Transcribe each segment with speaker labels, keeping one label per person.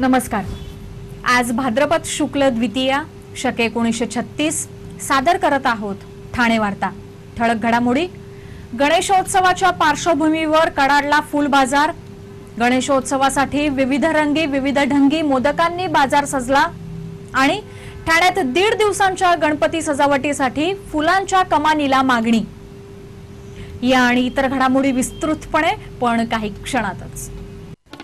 Speaker 1: नमस्कार. आज भाद्रपद शुक्ल द्वितीया शके एकोणीसशे छत्तीस सादर करत आहोत ठाणे वार्ता. ठळक घडामोडी. गणेशोत्सवाच्या पार्श्वभूमीवर कडाडला फुल बाजार. गणेशोत्सवासाठी विविध रंगी विविध ढंगी मोदकांनी बाजार सजला आणि ठाण्यात दीड दिवसांच्या गणपती सजावटीसाठी फुलांच्या कमानीला मागणी. या आणि इतर घडामोडी विस्तृतपणे पण काही क्षणातच.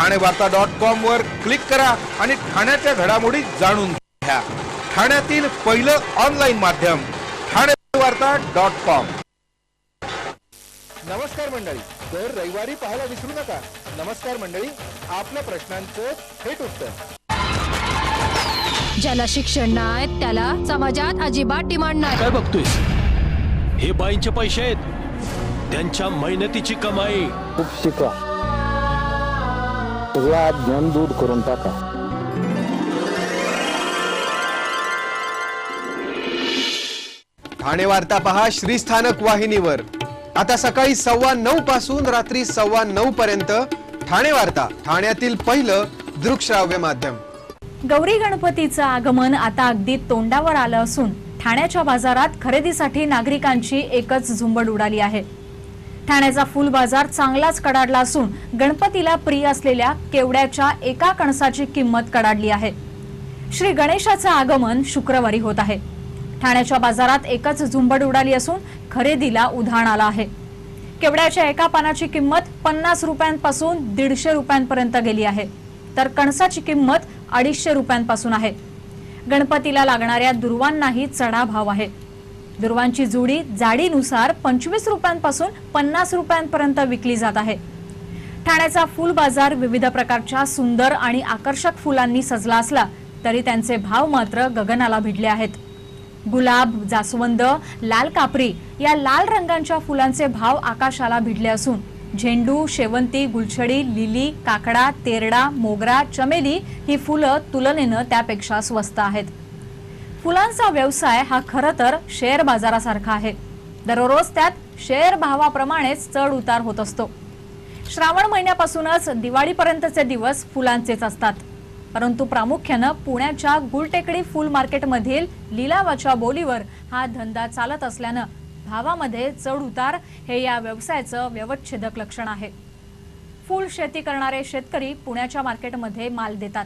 Speaker 2: ठाणे वार्ता डॉट कॉम वर क्लिक करा आणि ठाण्याच्या घडामोडी जाणून घ्या. ठाण्यातील पहिलं ऑनलाईन माध्यम ठाणे वार्ता डॉट कॉम नमस्कार मंडळी. दर रविवारी पाहायला विसरू नका. नमस्कार मंडळी आपल्या प्रश्नांचं थेट उत्तर.
Speaker 3: ज्याला शिक्षण नाही त्याला समाजात अजिबात डिमांड नाही
Speaker 4: काय बघतोयस हे बाईंचे पैसे आहेत. त्यांच्या मेहनतीची कमाई.
Speaker 5: खूप शिका. सगळं अज्ञान दूर करून टाका.
Speaker 6: ठाणे वार्ता पहा श्रीस्थानक वाहिनीवर. आता सकाळी सव्वा नऊ पासून रात्री सव्वा नऊ पर्यंत ठाणे वार्ता ठाण्यातील पहिलं दृकश्राव्य माध्यम.
Speaker 1: गौरी गणपतीचं आगमन आता अगदी तोंडावर आलं असून ठाण्याच्या बाजारात खरेदीसाठी नागरिकांची एकच झुंबड उडाली आहे. ठाण्याचा फुल बाजार चांगलाच कडाडला असून गणपतीला प्रिय असलेल्या केवड्याच्या एका कणसाची किंमत कडाडली आहे. श्री गणेशाचं आगमन शुक्रवारी होत आहे. ठाण्याच्या बाजारात एकच झुंबड उडाली असून खरेदीला उधाण आलं आहे. केवड्याच्या एका पानाची किंमत पन्नास रुपयांपासून दीडशे रुपयांपर्यंत गेली आहे. तर कणसाची किंमत अडीचशे रुपयांपासून आहे. गणपतीला लागणाऱ्या दुर्वांनाही चढा भाव आहे. दुर्वांची जुडी जाडीनुसार पंचवीस रुपयांपासून पन्नास रुपयांपर्यंत विकली जात आहे. ठाण्याचा फुल बाजार विविध प्रकारच्या सुंदर आणि आकर्षक फुलांनी सजला असला तरी त्यांचे भाव मात्र गगनाला भिडले आहेत. गुलाब जास्वंद लाल कापरी या लाल रंगांच्या फुलांचे भाव आकाशाला भिडले असून झेंडू शेवंती गुलछडी लिली काकडा तेरडा मोगरा चमेली ही फुलं तुलनेनं त्यापेक्षा स्वस्त आहेत. फुलांचा व्यवसाय हा खरं तर शेअर बाजारासारखा आहे. दररोज त्यात शेअर भावाप्रमाणेच चढ उतार होत असतो. श्रावण महिन्यापासूनच दिवाळीपर्यंतचे दिवस फुलांचेच असतात. परंतु प्रामुख्यानं पुण्याच्या गुलटेकडी फुल मार्केटमधील लिलावाच्या बोलीवर हा धंदा चालत असल्यानं भावामध्ये चढ उतार हे या व्यवसायाचं व्यवच्छेदक लक्षण आहे. फुल शेती करणारे शेतकरी पुण्याच्या मार्केटमध्ये माल देतात.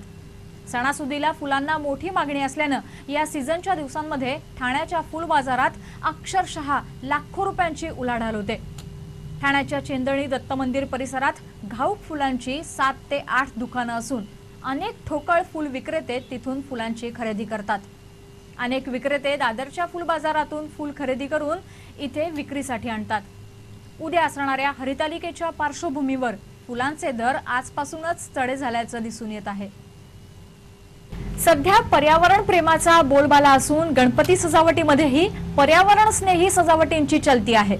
Speaker 1: सणासुदीला फुलांना मोठी मागणी असल्यानं या सीझनच्या दिवसांमध्ये ठाण्याच्या फुल बाजारात अक्षरशः लाखो रुपयांची उलाढाल होते. ठाण्याच्या चेंदणी दत्त मंदिर परिसरात घाऊक फुलांची सात ते आठ दुकानं असून अनेक ठोकळ फुल विक्रेते तिथून फुलांची खरेदी करतात. अनेक विक्रेते दादरच्या फुल बाजारातून फुल खरेदी करून इथे विक्रीसाठी आणतात. उद्या असणाऱ्या हरितालिकेच्या पार्श्वभूमीवर फुलांचे दर आजपासूनच चढे झाल्याचं दिसून येत आहे. सध्या पर्यावरण प्रेमाचा बोलबाला असून गणपती सजावटीमध्येही पर्यावरण स्नेही सजावटींची चलती आहे.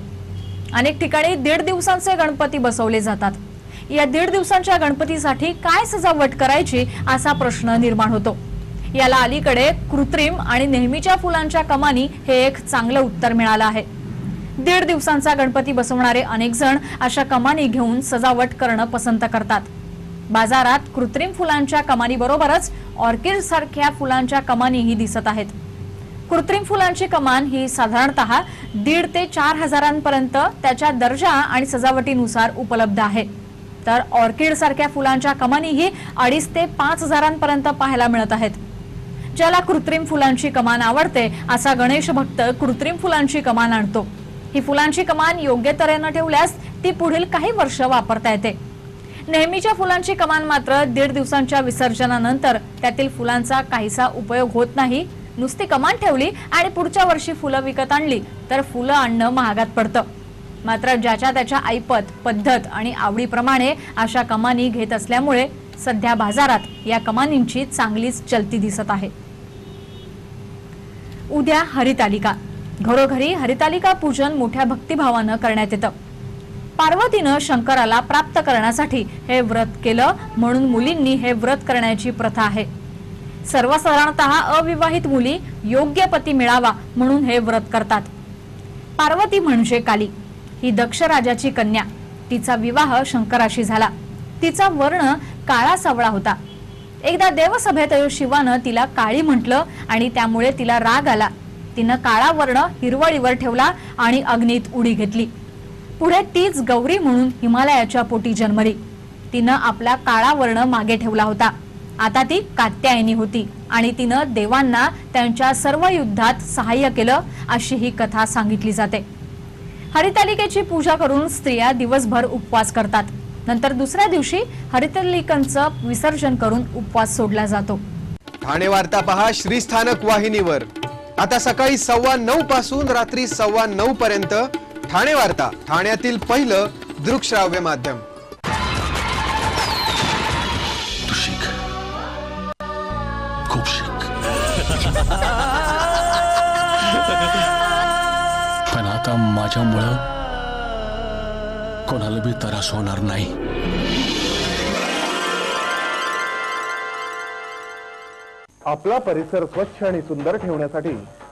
Speaker 1: अनेक ठिकाणी दीड दिवसांचे गणपती बसवले जातात. या दीड दिवसांच्या गणपतीसाठी काय सजावट करायची असा प्रश्न निर्माण होतो. याला अलीकडे कृत्रिम आणि नेहमीच्या फुलांच्या कमानी हे एक चांगलं उत्तर मिळालं आहे. दीड दिवसांचा गणपती बसवणारे अनेक जण अशा कमानी घेऊन सजावट करणं पसंत करतात. बाजारात कृत्रिम फुलांच्या कमानीबरोबरच ऑर्किड सारख्या फुलांच्या कमानीही दिसत आहेत. कृत्रिम फुलांची कमान ही साधारणतः दीड ते चार हजारांपर्यंत त्याच्या दर्जा आणि सजावटीनुसार उपलब्ध आहे. तर ऑर्किड सारख्या फुलांच्या कमानीही अडीच ते पाच हजारांपर्यंत पाहायला मिळत आहेत. ज्याला कृत्रिम फुलांची कमान आवडते असा गणेश भक्त कृत्रिम फुलांची कमान आणतो. ही फुलांची कमान योग्य तऱ्हेनं ठेवल्यास ती पुढील काही वर्ष वापरता येते. नेहमीच्या फुलांची कमान मात्र दीड दिवसांच्या विसर्जनानंतर त्यातील फुलांचा काहीसा उपयोग होत नाही. नुसती कमान ठेवली आणि पुढच्या वर्षी फुलं विकत आणली तर फुलं आणणं महागात पडतं. मात्र ज्याच्या त्याच्या ऐपत पद्धत आणि आवडीप्रमाणे अशा कमानी घेत असल्यामुळे सध्या बाजारात या कमानींची चांगलीच चलती दिसत आहे. उद्या हरितालिका. घरोघरी हरितालिका पूजन मोठ्या भक्तिभावानं करण्यात येतं. पार्वतीनं शंकराला प्राप्त करण्यासाठी हे व्रत केलं म्हणून मुलींनी हे व्रत करण्याची प्रथा आहे. सर्वसाधारणतः अविवाहित मुली योग्य पती मिळावा म्हणून हे व्रत करतात. पार्वती म्हणजे काली. ही दक्ष राजाची कन्या. तिचा विवाह शंकराशी झाला. तिचा वर्ण काळा सावळा होता. एकदा देवसभेत शिवानं तिला काळी म्हटलं आणि त्यामुळे तिला राग आला. तिनं काळा वर्ण हिरवळीवर ठेवला आणि अग्नीत उडी घेतली. पुढे तीच गौरी म्हणून हिमालयाच्या पोटी जन्मली. तिनं आपला काळा वर्ण मागे ठेवला होता. आता ती कात्यायनी होती आणि तिनं देवांना त्यांच्या सर्व युद्धात सहाय्य केलं अशी ही कथा सांगितली जाते. हरितालिकेची पूजा करून स्त्रिया दिवसभर उपवास करतात. नंतर दुसऱ्या दिवशी हरितालिकांचं विसर्जन करून उपवास सोडला जातो.
Speaker 6: ठाणे वार्ता पहा श्रीस्थानक वाहिनीवर. आता सकाळी सव्वा नऊ पासून रात्री सव्वा नऊ पर्यंत ठाणे वार्ता ठाण्यातील पहिलं दृकश्राव्य माध्यम.
Speaker 4: तू शिक. खूप शिक. पण आता माझ्यामुळं कोणाला बी त्रास होणार नाही.
Speaker 7: आपला परिसर स्वच्छ आणि सुंदर ठेवण्यासाठी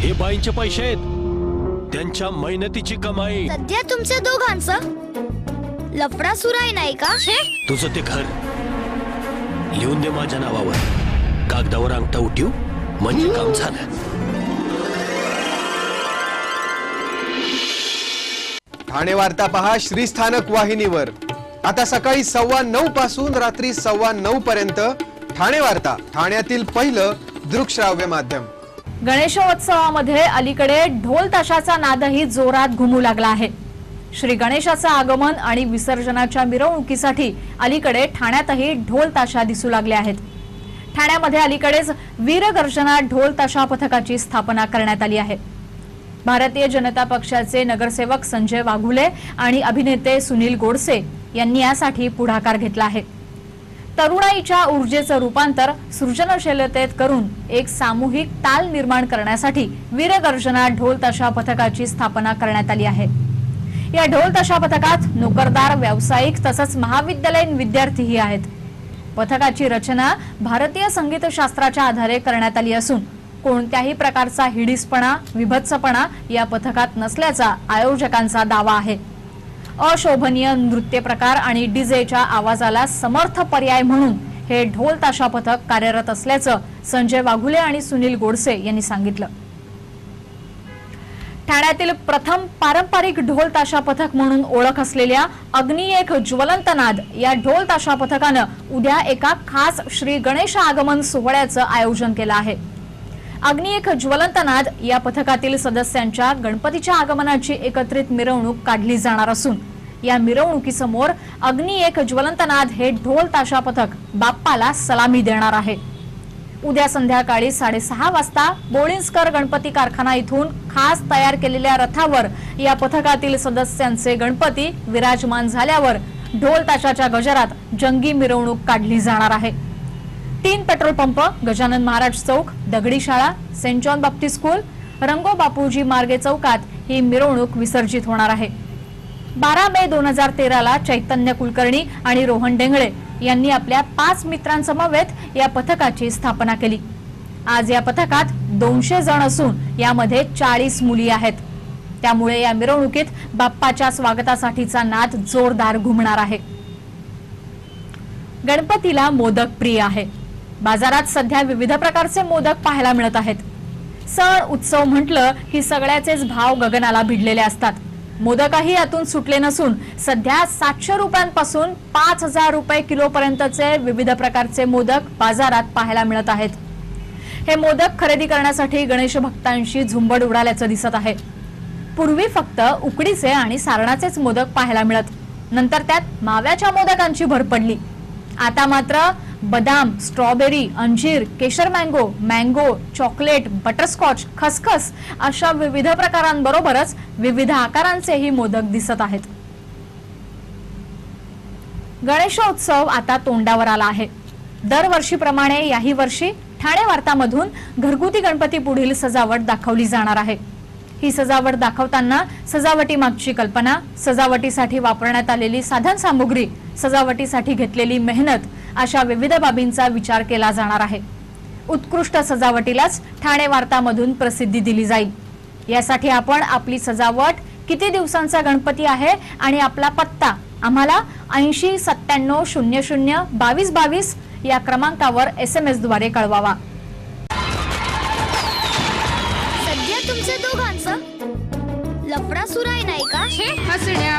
Speaker 4: हे बाईंचे पैसे आहेत. त्यांच्या मेहनतीची कमाई.
Speaker 8: सध्या तुमच्या दोघांचं लफडा सुरू आहे नाही का?
Speaker 4: तुझं ते घर. लिहून दे माझ्या नावावर. कागदावर अंगठा उठीव. म्हणजे काम झालं.
Speaker 6: ठाणे वार्ता पहा श्रीस्थानक वाहिनीवर. आता सकाळी सव्वा नऊ पासून रात्री सव्वा नऊ पर्यंत ठाणे वार्ता ठाण्यातील पहिलं दृकश्राव्य माध्यम.
Speaker 1: गणेशोत्सवामध्ये अलीकडे ढोल ताशाचा नादही जोरात घुमू लागला आहे. श्री गणेशाचं आगमन आणि विसर्जनाच्या मिरवणुकीसाठी अलीकडे ठाण्यातही ढोल ताशा दिसू लागले आहेत. ठाण्यामध्ये अलीकडेच वीरगर्जना ढोल ताशा पथकाची स्थापना करण्यात आली आहे. भारतीय जनता पक्षाचे नगरसेवक संजय वाघुले आणि अभिनेते सुनील गोडसे यांनी यासाठी पुढाकार घेतला आहे. तरुणाईच्या ऊर्जेचं रूपांतर सृजनशीलतेत करून एक सामूहिक ताल निर्माण करण्यासाठी वीरगर्जना ढोल तशा पथकाची स्थापना करण्यात आली आहे. या ढोल तशा पथकात नोकरदार व्यावसायिक तसंच महाविद्यालयीन विद्यार्थीही आहेत. पथकाची रचना भारतीय संगीतशास्त्राच्या आधारे करण्यात आली असून कोणत्याही प्रकारचा हिडीसपणा विभत्सपणा या पथकात नसल्याचा आयोजकांचा दावा आहे. अशोभनीय नृत्य प्रकार आणि डीजेच्या आवाजाला समर्थ पर्याय म्हणून हे ढोल ताशा पथक कार्यरत असल्याचं संजय वाघुले आणि सुनील गोडसे यांनी सांगितलं. ठाण्यातील प्रथम पारंपरिक ढोल ताशा पथक म्हणून ओळख असलेल्या अग्नी एक ज्वलंत नाद या ढोल ताशा पथकानं उद्या एका खास श्री गणेश आगमन सोहळ्याचं आयोजन केलं आहे. अग्नि एक ज्वलंत नाद. या पथकातील सदस्यांच्या गणपतीच्या आगमनाची एकत्रित मिरवणूक काढली जाणार असून या मिरवणुकीसमोर अग्नि एक ज्वलंत नाद हे ढोल ताशा पथक बाप्पाला सलामी देणार आहे. उद्या संध्याकाळी साडेसहा वाजता बोळिंजकर गणपती कारखाना इथून खास तयार केलेल्या रथावर या पथकातील सदस्यांचे गणपती विराजमान झाल्यावर ढोल ताशाच्या गजरात जंगी मिरवणूक काढली जाणार आहे. तीन पेट्रोल पंप गजानन महाराज चौक दगडी शाळा सेंट जॉन बाप्टी स्कूल रंगो बापूजी मार्गे चौकात ही मिरवणूक विसर्जित होणार आहे. बारा मे दोन हजार तेराला चैतन्य कुलकर्णी आणि रोहन डेंगळे यांनी आपल्या पाच मित्रांसमवेत या पथकाची स्थापना केली. आज या पथकात दोनशे जण असून यामध्ये चाळीस मुली आहेत. त्यामुळे या मिरवणुकीत बाप्पाच्या स्वागतासाठीचा नाद जोरदार घुमणार आहे. गणपतीला मोदक प्रिय आहे. बाजारात सध्या विविध प्रकारचे मोदक पाहायला मिळत आहेत. सण उत्सव म्हटलं की सगळ्याचेच भाव गगनाला भिडलेले असतात. मोदकही यातून सुटले नसून सध्या सातशे रुपयांपासून पाच हजार रुपये किलो पर्यंतचे विविध प्रकारचे मोदक बाजारात पाहायला मिळत आहेत. हे मोदक खरेदी करण्यासाठी गणेश भक्तांशी झुंबड उडाल्याचं दिसत आहे. पूर्वी फक्त उकडीचे आणि सारणाचेच मोदक पाहायला मिळत. नंतर त्यात माव्याच्या मोदकांची भर पडली. आता मात्र बदाम स्ट्रॉबेरी अंजीर केशर मँगो मँगो चॉकलेट बटरस्कॉच खसखस अशा विविध प्रकारांबरोबरच विविध आकारांचेही मोदक दिसत आहेत. गणेशोत्सव आता तोंडावर आला आहे. दरवर्षीप्रमाणे याही वर्षी ठाणे वार्तामधून घरगुती गणपती पुढील सजावट दाखवली जाणार आहे. ही सजावट दाखवताना सजावटी मागची कल्पना सजावटीसाठी वापरण्यात आलेली साधन सामुग्री सजावटीसाठी घेतलेली मेहनत अशा विविध बाबींचा विचार केला जाणार आहे. उत्कृष्ट सजावटीलाच ठाणे वार्तामधून प्रसिद्धी दिली जाईल. यासाठी आपण आपली सजावट किती दिवसांचा गणपती आहे आणि आपला पत्ता आम्हाला ऐंशी सत्त्याण्णव शून्य शून्य बावीस बावीस या क्रमांकावर एस एम एसद्वारे कळवावा.
Speaker 8: सध्या तुमच्या दोघांचं लफडा सुरू आहे नाही का
Speaker 9: हे हसण्या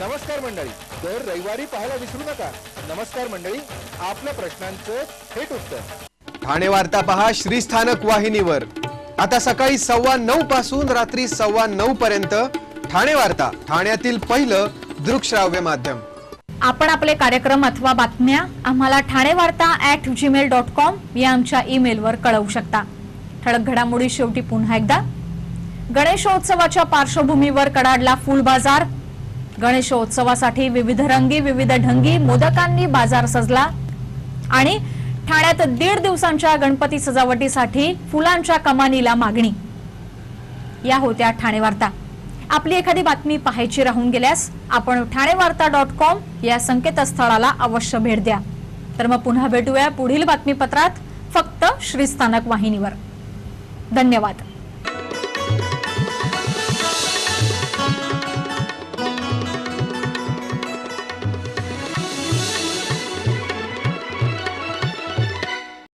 Speaker 2: नमस्कार मंडळी. दर रविवारी पाहायला विसरू नका. नमस्कार मंडळी आपल्या प्रश्नांचं थेट उत्तर.
Speaker 6: ठाणे वार्ता पहा श्रीस्थानक वाहिनीवर. आता सकाळी सव्वा नऊ पासून रात्री सव्वा नऊ पर्यंत ठाणे वार्ता ठाण्यातील पहिलं दृकश्राव्य माध्यम.
Speaker 1: आपण आपले कार्यक्रम अथवा बातम्या आम्हाला ठाणे वार्ता ऍट जीमेल डॉट कॉम या आमच्या ईमेलवर कळवू शकता. ठळक घडामोडी शेवटी पुन्हा एकदा. गणेशोत्सवाच्या पार्श्वभूमीवर कडाडला फुल बाजार गणेशोत्सवासाठी विविध रंगी विविध ढंगी मोदकांनी बाजार सजला. आणि ठाण्यात दीड दिवसांच्या गणपती सजावटीसाठी फुलांच्या कमानीला मागणी. या होत्या ठाणे वार्ता. आपली एखादी बातमी पाहायची राहून गेल्यास आपण ठाणे वार्ता डॉट कॉम या संकेतस्थळाला अवश्य भेट द्या. तर मग पुन्हा भेटूया पुढील बातमीपत्रात फक्त श्रीस्थानक वाहिनीवर. धन्यवाद.